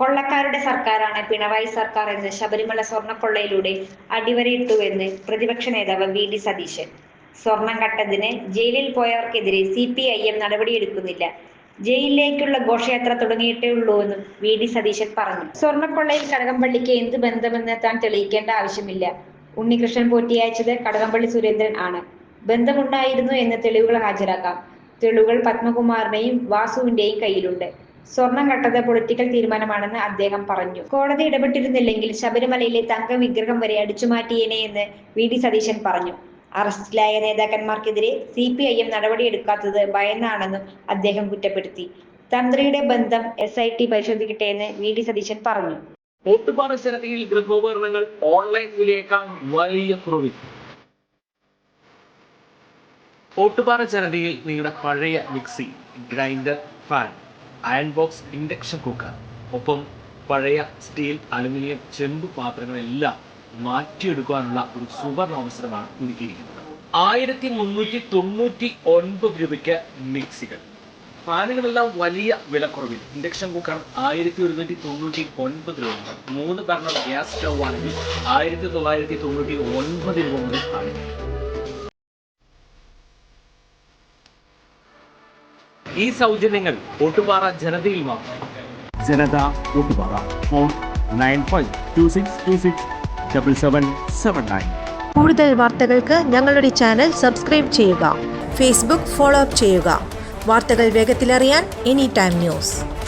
കൊള്ളക്കാരുടെ സർക്കാരാണ് പിണറായി സർക്കാർ എന്ന് ശബരിമല സ്വർണക്കൊള്ളയിലൂടെ അടിവരയിട്ടുവെന്ന് പ്രതിപക്ഷ നേതാവ് വി ഡി സതീശൻ. സ്വർണം കട്ടതിന് ജയിലിൽ പോയവർക്കെതിരെ സി പി ഐ എം നടപടിയെടുക്കുന്നില്ല. ജയിലിലേക്കുള്ള ഘോഷയാത്ര തുടങ്ങിയിട്ടേ ഉള്ളൂവെന്നും വി ഡി സതീശൻ പറഞ്ഞു. സ്വർണക്കൊള്ളയിൽ കടകംപള്ളിക്ക് എന്ത് ബന്ധമെന്ന് താൻ തെളിയിക്കേണ്ട ആവശ്യമില്ല. ഉണ്ണികൃഷ്ണൻ പോറ്റിയയച്ചത് കടകംപള്ളി സുരേന്ദ്രൻ ആണ്. ബന്ധമുണ്ടായിരുന്നു എന്ന് തെളിവുകൾ ഹാജരാക്കാം. തെളിവുകൾ പത്മകുമാറിന്റെയും വാസുവിന്റെയും കയ്യിലുണ്ട്. സ്വർണം കട്ടത് പൊളിറ്റിക്കൽ തീരുമാനമാണെന്ന് അദ്ദേഹം പറഞ്ഞു. കോടതി ഇടപെട്ടിരുന്നില്ലെങ്കിൽ ശബരിമലയിലെ തങ്ക വിഗ്രഹം വരെ അടിച്ചുമാറ്റിയേനെ എന്ന് വി. ഡി. സതീശൻ പറഞ്ഞു. അറസ്റ്റിലായ നേതാക്കന്മാർക്കെതിരെ സി. പി. ഐ. എം നടപടിയെടുക്കാത്തത് ഭയന്നാണെന്നും അദ്ദേഹം കുറ്റപ്പെടുത്തി. തന്ത്രിയുടെ ബന്ധം എസ്. ഐ. ടി പരിശോധിക്കട്ടെ എന്ന് വി. ഡി. സതീശൻ പറഞ്ഞു. ഓട്ടുപാറ ഗൃഹോപകരണങ്ങൾ ഓൺലൈൻ വിലയേക്കാൾ വലിയ കുറവിൽ. ഓട്ടുപാറ ജനതയിൽ നിങ്ങളുടെ പഴയ mixie grinder fan iron box induction cooker ഒപ്പം പഴയ സ്റ്റീൽ അലുമിനിയം ചെമ്പ് പാത്രങ്ങളെല്ലാം മാറ്റിയെടുക്കാനുള്ള ഒരു സുവർണ അവസരമാണ് ഒരുക്കിയിരിക്കുന്നത്. ആയിരത്തി മുന്നൂറ്റി തൊണ്ണൂറ്റി ഒൻപത് രൂപയ്ക്ക് മിക്സികൾ. ഫാനുകളെല്ലാം വലിയ വിലക്കുറവിൽ. ഇൻഡക്ഷൻ കുക്കർ ആയിരത്തി ഒരുന്നൂറ്റി തൊണ്ണൂറ്റി ഒൻപത് രൂപ. മൂന്ന് ബർണർ ഗ്യാസ് സ്റ്റൗ ആണെങ്കിൽ ആയിരത്തി തൊള്ളായിരത്തി തൊണ്ണൂറ്റി ഒൻപത് രൂപ മുതൽ ആണ് ഈ സൗജന്യങ്ങൾ ഓട്ടുപാറ ജനതയിൽ മാത്രം Janatha Oottupara phone nine five two six two six double seven seven nine. കൂടുതൽ വാർത്തകൾക്ക് ഞങ്ങളുടെ ചാനൽ സബ്സ്ക്രൈബ് ചെയ്യുക. ഫേസ്ബുക്ക് ഫോളോ അപ്പ് ചെയ്യുക. വാർത്തകൾ വേഗത്തിലറിയാൻ എനി ടൈം ന്യൂസ്.